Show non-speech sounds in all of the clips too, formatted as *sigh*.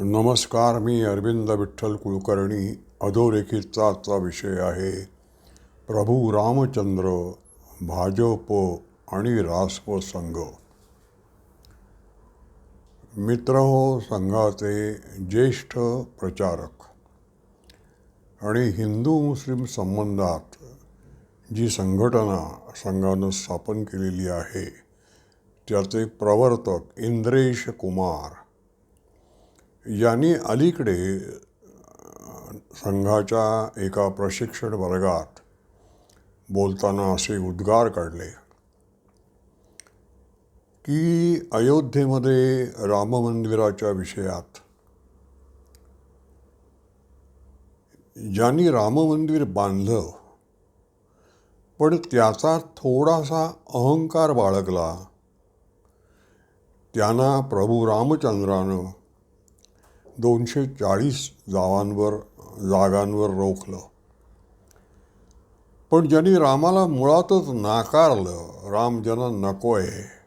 नमस्कार मी अरविंद विठ्ठल कुलकर्णी. अधोरेखितचा विषय आहे प्रभू रामचंद्र भाजप आणि रासप संघ. मित्र हो संघाचे ज्येष्ठ प्रचारक आणि हिंदू मुस्लिम संबंधात जी संघटना संघानं स्थापन केलेली आहे त्याचे प्रवर्तक इंद्रेश कुमार. यांनी अलीकडे संघाच्या एका प्रशिक्षण वर्गात बोलताना असे उद्गार काढले की अयोध्येमध्ये राम मंदिराच्या विषयात ज्यांनी राममंदिर बांधलं पण त्याचा थोडासा अहंकार बाळगला त्यांना प्रभू रामचंद्रानं दोनशे चाळीस जावांवर जागांवर रोखलं. पण ज्यांनी रामाला मुळातच नाकारलं राम ज्यांना नको आहे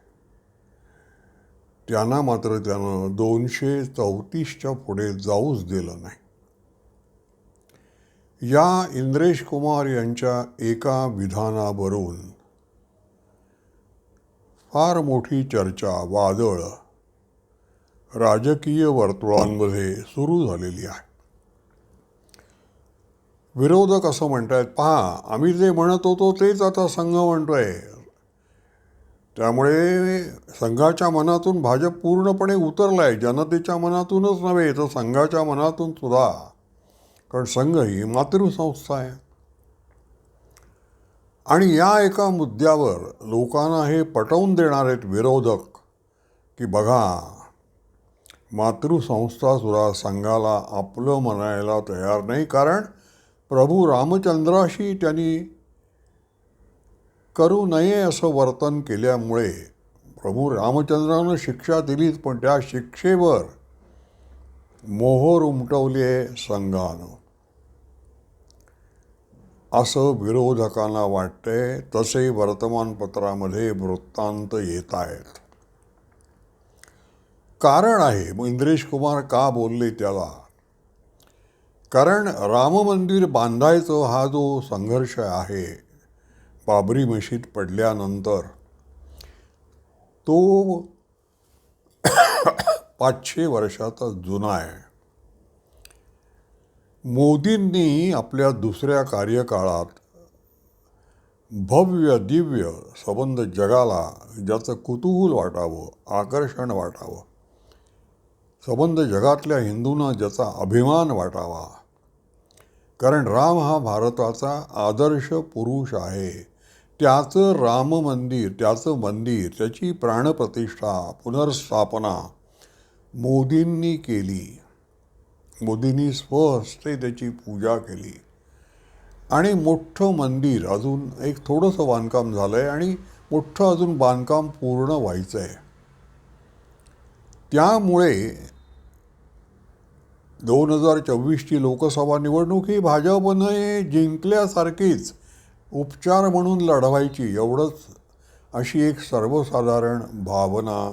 त्यांना मात्र त्यानं दोनशे चौतीसच्या पुढे जाऊच दिलं नाही. या इंद्रेश कुमार यांच्या एका विधानावरून फार मोठी चर्चा वादळ राजकीय वर्तुळांमध्ये सुरू झालेली आहे. विरोधक असं म्हणतायत पहा आम्ही जे म्हणत होतो तेच आता संघ म्हणतोय. त्यामुळे संघाच्या मनातून भाजप पूर्णपणे उतरलाय जनतेच्या मनातूनच नव्हे तर संघाच्या मनातून सुद्धा. कारण संघ ही मातृसंस्था आहे. आणि या एका मुद्द्यावर लोकांना हे पटवून देणार आहेत विरोधक की बघा मातृसंस्थासुद्धा संघाला आपलं म्हणायला तयार नाही. कारण प्रभू रामचंद्राशी त्यांनी करू नये असं वर्तन केल्यामुळे प्रभू रामचंद्रानं शिक्षा दिलीच पण त्या शिक्षेवर मोहर उमटवली आहे संघानं. असं विरोधकांना वाटतंय तसे वर्तमानपत्रामध्ये वृत्तांत येत आहेत कारण आहे. मग इंद्रेश कुमार का बोलले त्याला? कारण राम मंदिर बांधायचं हा जो संघर्ष आहे बाबरी मशीद पडल्यानंतर तो पाचशे वर्षाचा जुना आहे. मोदींनी आपल्या दुसऱ्या कार्यकाळात भव्य दिव्य सबंध जगाला ज्याचं कुतूहल वाटावं आकर्षण वाटावं संबंध जगातल्या हिंदूंना ज्याचा अभिमान वाटावा. कारण राम हा भारताचा आदर्श पुरुष आहे. त्याचं राम मंदिर त्याचं मंदिर त्याची प्राणप्रतिष्ठा पुनर्स्थापना मोदींनी केली. मोदींनी स्वहस्ते त्याची पूजा केली. आणि मोठं मंदिर अजून एक थोडंसं बांधकाम झालं आहे आणि मोठं अजून बांधकाम पूर्ण व्हायचं आहे त्यामुळे दोन हजार चोवीसची लोकसभा निवडणूक ही भाजपने जिंकल्यासारखीच उपचार म्हणून लढवायची एवढंच अशी एक सर्वसाधारण भावना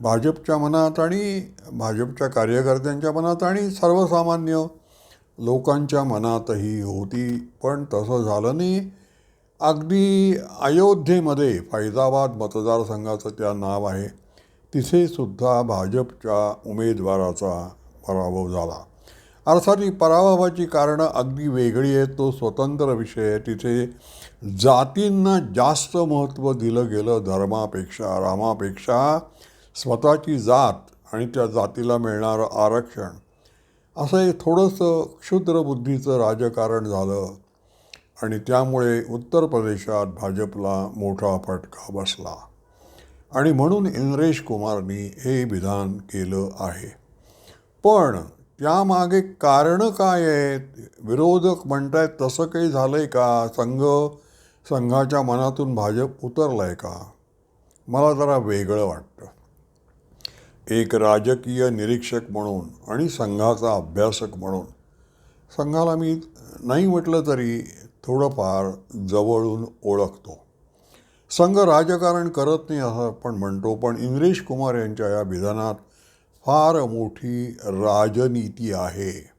भाजपच्या मनात आणि भाजपच्या कार्यकर्त्यांच्या मनात आणि सर्वसामान्य लोकांच्या मनातही होती. पण तसं झालं नाही. अगदी अयोध्येमध्ये फैजाबाद मतदारसंघाचं त्या नाव आहे. तिथे सुद्धा भाजपच्या उमेदवाराचा पराभव झाला. अर्थात ही पराभवाची कारणं अगदी वेगळी आहेत. तो स्वतंत्र विषय आहे. तिथे जातींना जास्त महत्त्व दिलं गेलं धर्मापेक्षा रामापेक्षा. स्वतःची जात आणि त्या जातीला मिळणारं आरक्षण. असं हे थोडंसं क्षुद्रबुद्धीचं राजकारण झालं आणि त्यामुळे उत्तर प्रदेशात भाजपला मोठा फटका बसला. आणि म्हणून इंद्रेश कुमारनी हे विधान केलं आहे. पण त्यामागे कारणं काय आहेत? विरोधक म्हणत आहेत तसं काही झालं आहे का? संघ संघाच्या मनातून भाजप उतरला आहे का? मला जरा वेगळं वाटतं. एक राजकीय निरीक्षक म्हणून आणि संघाचा अभ्यासक म्हणून. संघाला मी नाही म्हटलं तरी थोडंफार जवळून ओळखतो. संघ राजकारण करत नाही असं आपण म्हणतो पण इंद्रेश कुमार यांच्या या विधानात फार मोठी राजनीती आहे.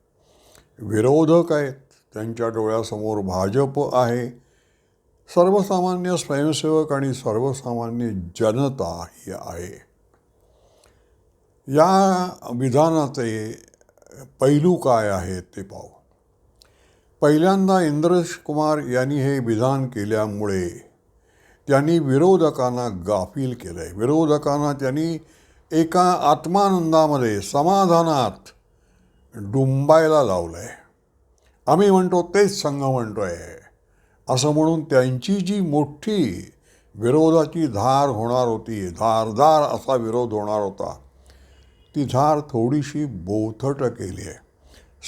विरोधक आहेत त्यांच्या डोळ्यासमोर भाजप आहे. सर्वसामान्य स्वयंसेवक आणि सर्वसामान्य जनता ही आहे. या विधानाचे पैलू काय आहेत ते पाहू. पहिल्यांदा इंद्रेश कुमार यांनी हे विधान केल्यामुळे त्यांनी विरोधकांना गाफील केलं आहे विरोधकांना त्यांनी एका आत्मानंदामध्ये समाधानात डुंबायला लावलं आहे आम्ही म्हणतो तेच संघ म्हणतो आहे असं म्हणून त्यांची जी मोठी विरोधाची धार होणार होती धारदार असा विरोध होणार होता ती धार थोडीशी बोथट केली आहे.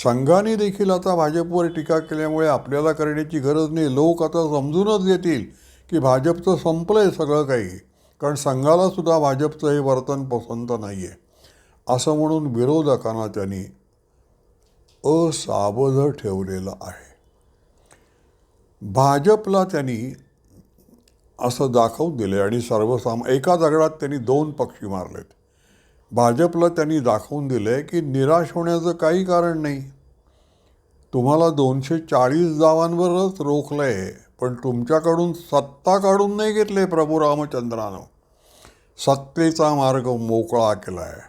संघाने देखील आता भाजपवर टीका केल्यामुळे आपल्याला करण्याची गरज नाही. लोक आता समजूनच घेतील. की भाजपचं संपलं आहे सगळं काही. कारण संघाला सुद्धा भाजपचं हे वर्तन पसंत नाही आहे असं म्हणून विरोधकांना त्यांनी असावध ठेवलेलं आहे. भाजपला त्यांनी असं दाखवून दिले आणि सर्वसाम एका दगडात त्यांनी दोन पक्षी मारलेत. भाजपला त्यांनी दाखवून दिले की निराश होण्याचं काही कारण नाही. तुम्हाला दोनशे चाळीस जावांवरच रोखलं आहे पण तुमच्याकडून सत्ता काढून नाही घेतले प्रभू रामचंद्रानं. सत्तेचा मार्ग मोकळा केला आहे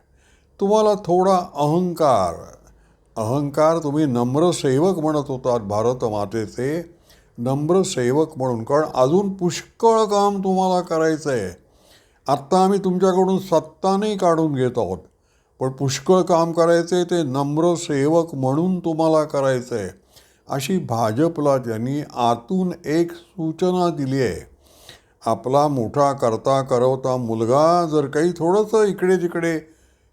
तुम्हाला थोडा अहंकार. अहंकार तुम्ही नम्र सेवक म्हणत होतात भारत मातेचे. नम्र सेवक म्हणून. कारण अजून पुष्कळ काम तुम्हाला करायचं आहे आत्ता आम्ही तुमच्याकडून सत्ता नाही काढून घेत आहोत. पण पुष्कळ काम करायचं आहे ते नम्र सेवक म्हणून तुम्हाला करायचं आहे अशी भाजपला त्यांनी आतून एक सूचना दिली आहे. आपला मोठा करता करवता मुलगा जर काही थोडंसं इकडे तिकडे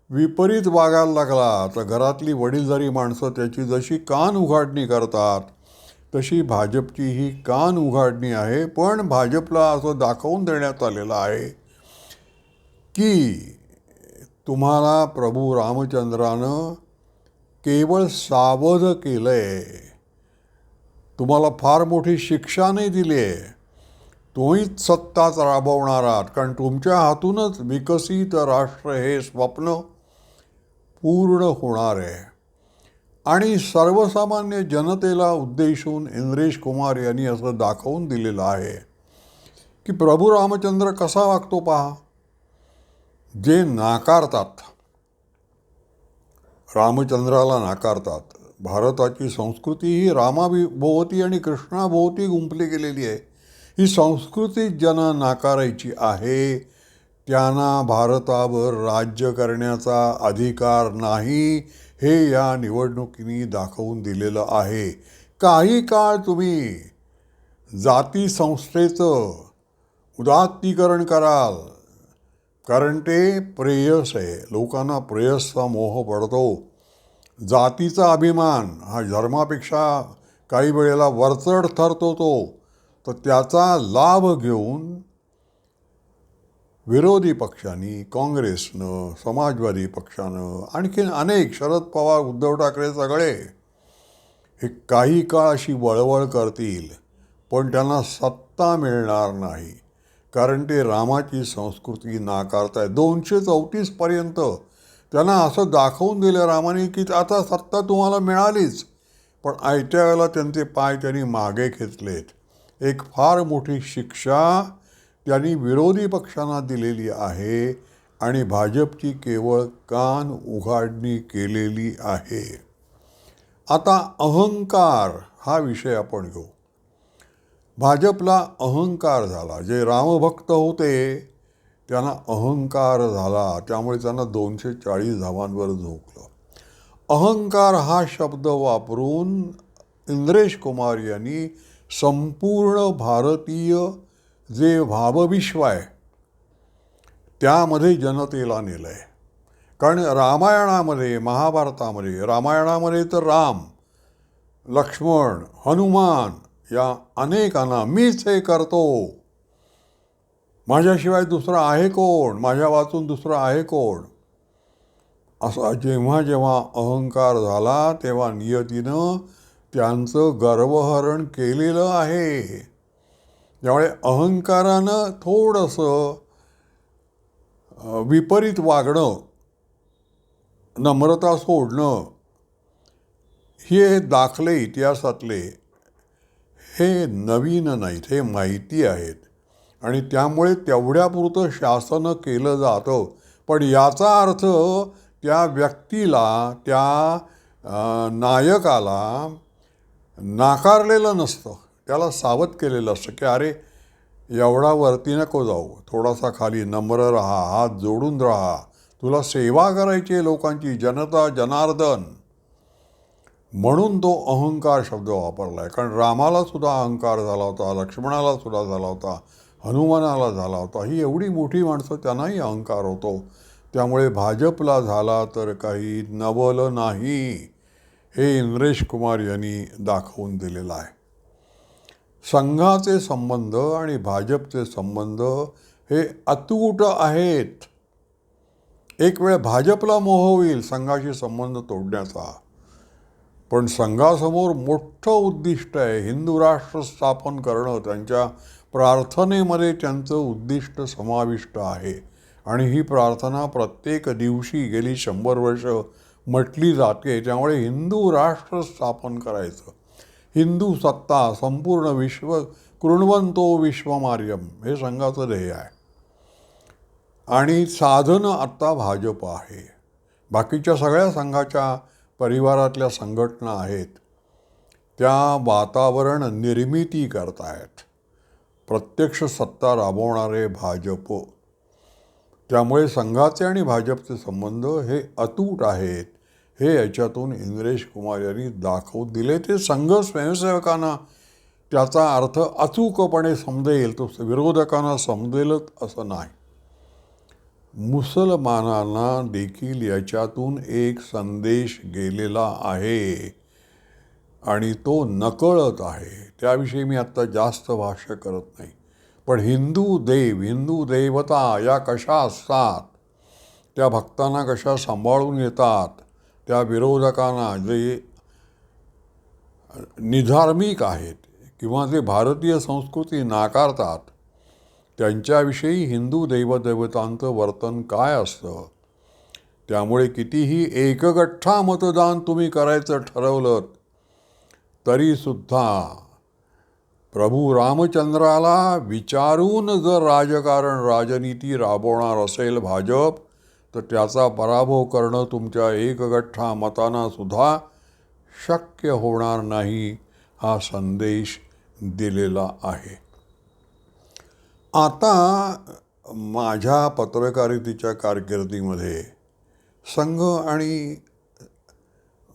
विपरीत वागायला लागला तर घरातली वडीलधारी माणसं त्याची जशी कान उघाडणी करतात तशी भाजपची ही कान उघाडणी आहे. पण भाजपला असं दाखवून देण्यात आलेलं आहे की तुम्हाला प्रभू रामचंद्रानं केवळ सावध केलं आहे तुम्हाला फार मोठी शिक्षा नाही दिली आहे. तुम्हीच सत्ताच राबवणार आहात. कारण तुमच्या हातूनच विकसित राष्ट्र हे स्वप्न पूर्ण होणार आहे. आणि सर्वसामान्य जनतेला उद्देशून इंद्रेश कुमार यांनी असं दाखवून दिलेलं आहे की प्रभू रामचंद्र कसा वागतो पहा. जे नाकारतात रामचंद्राला नाकारतात भारताची संस्कृती ही रामाभोवती आणि कृष्णाभोवती गुंपली गेलेली आहे. ही संस्कृती ज्यांना नाकारायची आहे. त्यांना भारतावर राज्य करण्याचा अधिकार नाही हे या निवडणुकीने दाखवून दिलेलं आहे. काही काळ तुम्ही जाती संस्थेचं उदात्तीकरण कराल. कारण ते प्रेयस आहे. लोकांना प्रेयसचा मोह पडतो. जातीचा अभिमान हा धर्मापेक्षा काही वेळेला वरचढ ठरतो तो. तर त्याचा लाभ घेऊन विरोधी पक्षांनी काँग्रेसनं समाजवादी पक्षानं आणखीन अनेक शरद पवार उद्धव ठाकरे सगळे हे काही काळ अशी वळवळ करतील पण त्यांना सत्ता मिळणार नाही. कारण ते रामाची संस्कृती नाकारताय दोनशे चौतीसपर्यंत त्यांना असं दाखवून दिलं रामाने की आता सत्ता तुम्हाला मिळालीच. पण आयत्या वेळेला त्यांचे पाय त्यांनी मागे खेचलेत एक फार मोठी शिक्षा त्यांनी विरोधी पक्षांना दिलेली आहे आणि भाजपची केवळ कान उघाडणी केलेली आहे. आता अहंकार हा विषय आपण घेऊ. भाजपला अहंकार झाला. जे रामभक्त होते त्यांना अहंकार झाला. त्यामुळे त्यांना दोनशे चाळीस धावांवर झोकलं अहंकार हा शब्द वापरून इंद्रेश कुमार यांनी संपूर्ण भारतीय जे भावविश्व आहे त्यामध्ये जनतेला नेलं आहे कारण रामायणामध्ये महाभारतामध्ये रामायणामध्ये तर राम लक्ष्मण हनुमान या अनेकांना मीच हे करतो. माझ्याशिवाय दुसरा आहे कोण? माझ्या वाचून दुसरा आहे कोण? असा जेव्हा जेव्हा अहंकार झाला तेव्हा नियतीनं त्यांचं गर्वहरण केलेलं आहे. त्यामुळे अहंकारानं थोडंसं विपरीत वागणं नम्रता सोडणं हे दाखले इतिहासातले हे नवीन नाहीत हे माहिती आहेत. आणि त्यामुळे तेवढ्यापुरतं शासन केलं जातं. पण याचा अर्थ त्या व्यक्तीला त्या नायकाला नाकारलेलं नसतं. त्याला सावध केलेलं असतं की अरे एवढा वरती नको जाऊ. थोडासा खाली नम्र राहा हात जोडून राहा. तुला सेवा करायची आहे लोकांची जनता जनार्दन. म्हणून तो अहंकार शब्द वापरला आहे कारण रामाला सुद्धा अहंकार झाला होता लक्ष्मणाला सुद्धा झाला होता. हनुमानाला झाला होता. ही एवढी मोठी माणसं त्यांनाही अहंकार होतो. त्यामुळे भाजपला झाला तर काही नवल नाही हे इंद्रेश कुमार यांनी दाखवून दिलेलं आहे. संघाचे संबंध आणि भाजपचे संबंध हे अतूट आहेत. एक वेळ भाजपला मोह होईल संघाशी संबंध तोडण्याचा. पण संघासमोर मोठं उद्दिष्ट आहे. हिंदू राष्ट्र स्थापन करणं त्यांच्या प्रार्थनेमध्ये त्यांचं उद्दिष्ट समाविष्ट आहे. आणि ही प्रार्थना प्रत्येक दिवशी गेली शंभर वर्ष म्हटली जाते. त्यामुळे हिंदू राष्ट्र स्थापन करायचं. हिंदू सत्ता संपूर्ण विश्व कृणवंतो विश्वमार्यम हे संघाचं ध्येय आहे. आणि साधनं आत्ता भाजप आहे. बाकीच्या सगळ्या संघाच्या परिवारातल्या संघटना आहेत. त्या वातावरण निर्मिती करतायत. प्रत्यक्ष सत्ता राबवणारे भाजप. त्यामुळे संघाचे आणि भाजपचे संबंध हे अतूट आहेत. हे याच्यातून इंद्रेश कुमार यांनी दाखवून दिले. ते संघ स्वयंसेवकांना त्याचा अर्थ अचूकपणे समजेल तो विरोधकांना समजेलच असं नाही. मुसलमानांना देखील याच्यातून एक संदेश गेलेला आहे. आणि तो नकळत आहे. त्याविषयी मी आत्ता जास्त भाष्य करत नाही. पण हिंदू देव हिंदू देवता या कशा असतात? त्या भक्तांना कशा सांभाळून येतात? त्या विरोधकांना जे निधार्मिक आहेत किंवा जे भारतीय संस्कृती नाकारतात त्यांच्याविषयी हिंदू देवदेवतांचं वर्तन काय असतं? त्यामुळे कितीही एकगठ्ठा मतदान तुम्ही करायचं ठरवलं तरीसुद्धा प्रभू रामचंद्राला विचारून जर राजकारण राजनीती राबवणार असेल भाजप तर त्याचा पराभव करणं तुमच्या एकगठ्ठा मतानासुद्धा शक्य होणार नाही हा संदेश दिलेला आहे. आता माझ्या पत्रकारितेच्या कारकिर्दीमध्ये संघ आणि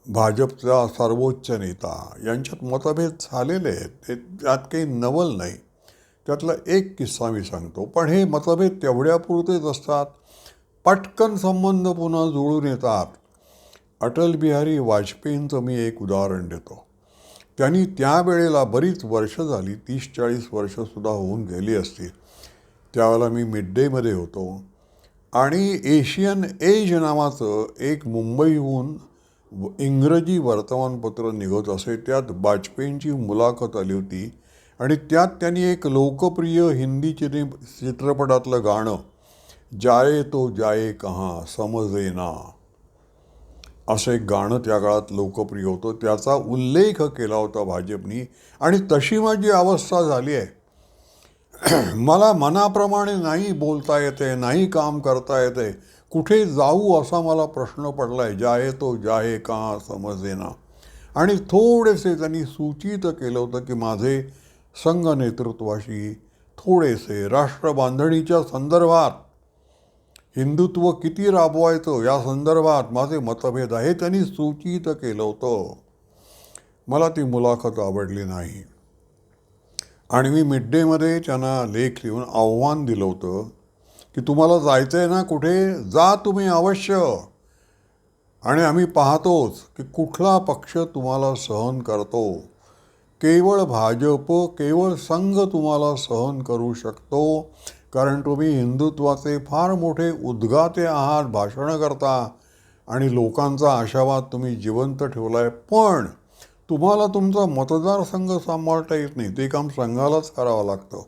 भाजपचा सर्वोच्च नेता यांच्यात मतभेद झालेले आहेत ते त्यात काही नवल नाही. त्यातला एक किस्सा मी सांगतो. पण हे मतभेद तेवढ्यापुरतेच असतात. पटकन संबंध पुन्हा जुळून येतात. अटल बिहारी वाजपेयींचं मी एक उदाहरण देतो. त्यांनी त्यावेळेला बरीच वर्ष झाली तीस चाळीस वर्षंसुद्धा होऊन गेली असतील. त्यावेळेला मी मिड डेमध्ये होतो. आणि एशियन एज नावाचं एक मुंबईहून इंग्रजी वर्तमानपत्र निघत असे त्यात वाजपेयींची मुलाखत आली होती आणि त्यात त्यांनी एक लोकप्रिय हिंदी चिने चित्रपटातलं गाणं जाये तो जाये कहाँ समजे ना असं एक गाणं त्या काळात लोकप्रिय होतं. त्याचा उल्लेख केला होता भाजपनी. आणि तशी माझी अवस्था झाली आहे. *clears throat* मला मनाप्रमाणे नाही बोलता येते नाही काम करता येते. कुठे जाऊ असा मला प्रश्न पडला आहे जाये तो जाये का समजेना आणि थोडेसे त्यांनी सूचित केलं होतं की माझे संघ नेतृत्वाशी थोडेसे राष्ट्रबांधणीच्या संदर्भात हिंदुत्व किती राबवायचं या संदर्भात माझे मतभेद आहे त्यांनी सूचित केलं होतं. मला ती मुलाखत आवडली नाही. आणि मी मिड डेमध्ये त्यांना लेख लिहून आव्हान दिलं होतं की तुम्हाला जायचं आहे ना कुठे जा तुम्ही अवश्य. आणि आम्ही पाहतोच की कुठला पक्ष तुम्हाला सहन करतो. केवळ भाजप केवळ संघ तुम्हाला सहन करू शकतो. कारण तुम्ही हिंदुत्वाचे फार मोठे उद्गाते आहात भाषणं करता आणि लोकांचा आशावाद तुम्ही जिवंत ठेवला आहे पण तुम्हाला तुमचा मतदारसंघ सांभाळता येत नाही. ते काम संघालाच करावं लागतं.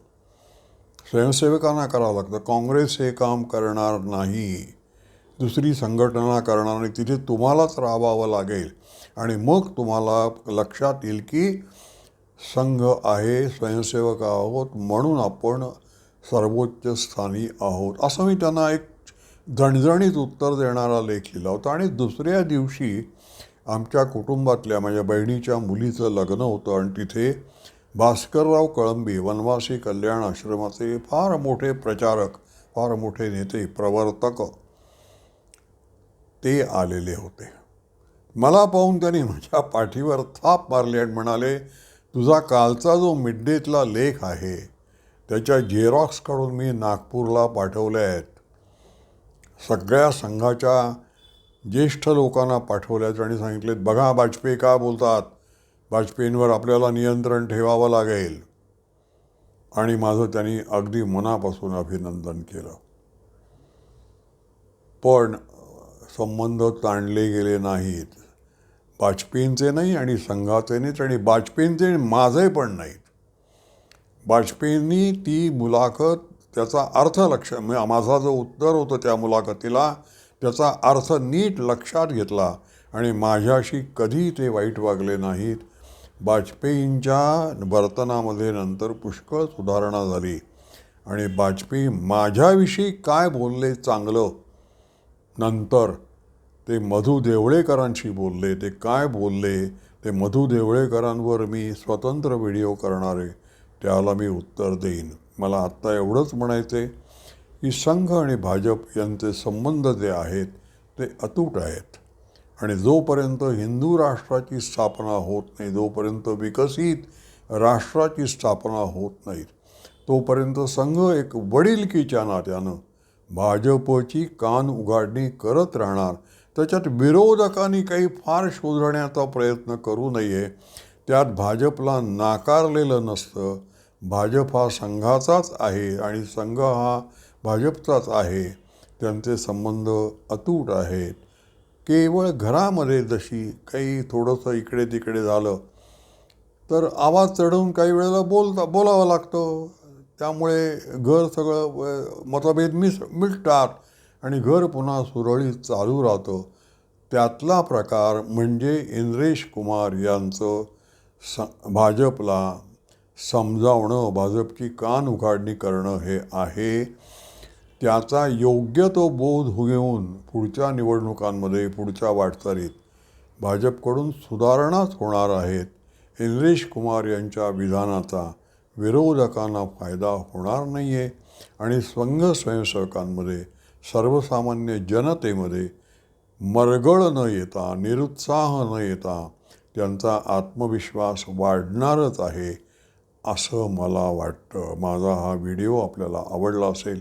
स्वयंसेवकांना करावं लागतं. काँग्रेस हे काम करणार नाही. दुसरी संघटना करणार आणि तिथे तुम्हालाच राबावं लागेल. आणि मग तुम्हाला लक्षात येईल की संघ आहे स्वयंसेवक आहोत म्हणून आपण सर्वोच्च स्थानी आहोत. असं मी त्यांना एक झणझणीत उत्तर देणारा लेख लिहिला होता. आणि दुसऱ्या दिवशी आमच्या कुटुंबातल्या माझ्या बहिणीच्या मुलीचं लग्न होतं आणि तिथे भास्करराव कळंबी वनवासी कल्याण आश्रमाचे फार मोठे प्रचारक फार मोठे नेते प्रवर्तक ते आलेले होते. मला पाहून त्यांनी माझ्या पाठीवर थाप मारली आणि म्हणाले तुझा कालचा जो मिड डेतला लेख आहे त्याच्या झेरॉक्स काढून मी नागपूरला पाठवले आहेत. सगळ्या संघाच्या ज्येष्ठ लोकांना पाठवल्यात आणि सांगितलेत बघा वाजपेयी का बोलतात? वाजपेयींवर आपल्याला नियंत्रण ठेवावं लागेल. आणि माझं त्यांनी अगदी मनापासून अभिनंदन केलं. पण संबंध ताणले गेले नाहीत. वाजपेयींचे नाही आणि संघाचे नाहीत आणि वाजपेयींचे माझे पण नाहीत. वाजपेयींनी ती मुलाखत त्याचा अर्थ लक्ष म्हणजे माझा जो उत्तर होतं त्या मुलाखतीला त्याचा अर्थ नीट लक्षात घेतला आणि माझ्याशी कधी ते वाईट वागले नाहीत. वाजपेयींच्या वर्तनामध्ये नंतर पुष्कळ सुधारणा झाली. आणि वाजपेयी माझ्याविषयी काय बोलले चांगलं? नंतर ते मधु देवळेकरांशी बोलले. ते काय बोलले? ते मधु देवळेकरांवर मी स्वतंत्र व्हिडिओ करणारे त्याला मी उत्तर देईन. मला आत्ता एवढंच म्हणायचं आहे की संघ आणि भाजप यांचे संबंध जे आहेत ते अतूट आहेत. आणि जोपर्यंत हिंदू राष्ट्राची स्थापना होत नाही जोपर्यंत विकसित राष्ट्राची स्थापना होत नाही तोपर्यंत संघ एक वडीलकीच्या नात्यानं भाजपची कान उघाडणी करत राहणार. त्याच्यात विरोधकांनी काही फार शोधण्याचा प्रयत्न करू नये. त्यात भाजपला नाकारलेलं नसतं. भाजप हा संघाचाच आहे आणि संघ हा भाजपचाच आहे. त्यांचे संबंध अतूट आहेत. केवळ घरामध्ये जशी काही थोडंसं इकडे तिकडे झालं तर आवाज चढवून काही वेळेला बोलता बोलावं लागतं. त्यामुळे घर सगळं मतभेद मिस मिटतात आणि घर पुन्हा सुरळीत चालू राहतं. त्यातला प्रकार म्हणजे इंद्रेश कुमार यांचं स भाजपला समजावणं भाजपची कान उघाडणी करणं हे आहे. त्याचा योग्य तो बोध घेऊन पुढच्या निवडणुकांमध्ये पुढच्या वाटचालीत भाजपकडून सुधारणाच होणार आहेत. इंद्रेश कुमार यांच्या विधानाचा विरोधकांना फायदा होणार नाही आहे आणि संघ स्वयंसेवकांमध्ये सर्वसामान्य जनतेमध्ये मरगळ न येता निरुत्साह न येता त्यांचा आत्मविश्वास वाढणारच आहे असं मला वाटतं. माझा हा व्हिडिओ आपल्याला आवडला असेल